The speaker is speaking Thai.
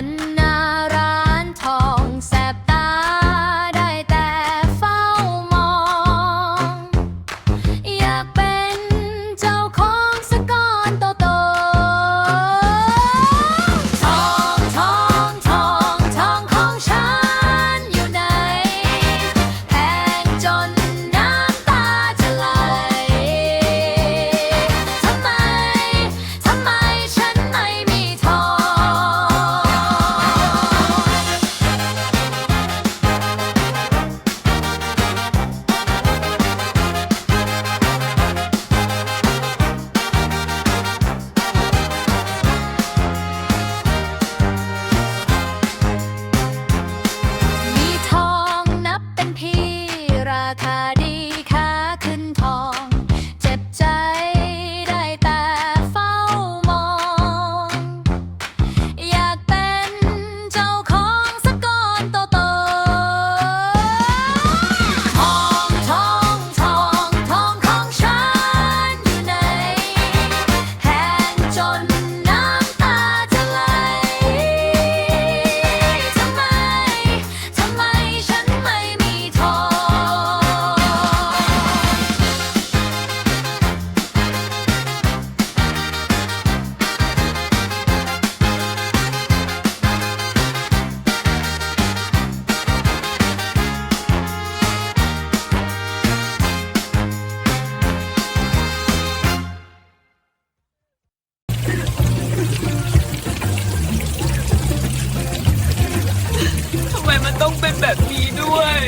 one かり มันต้องเป็นแบบนี้ด้วย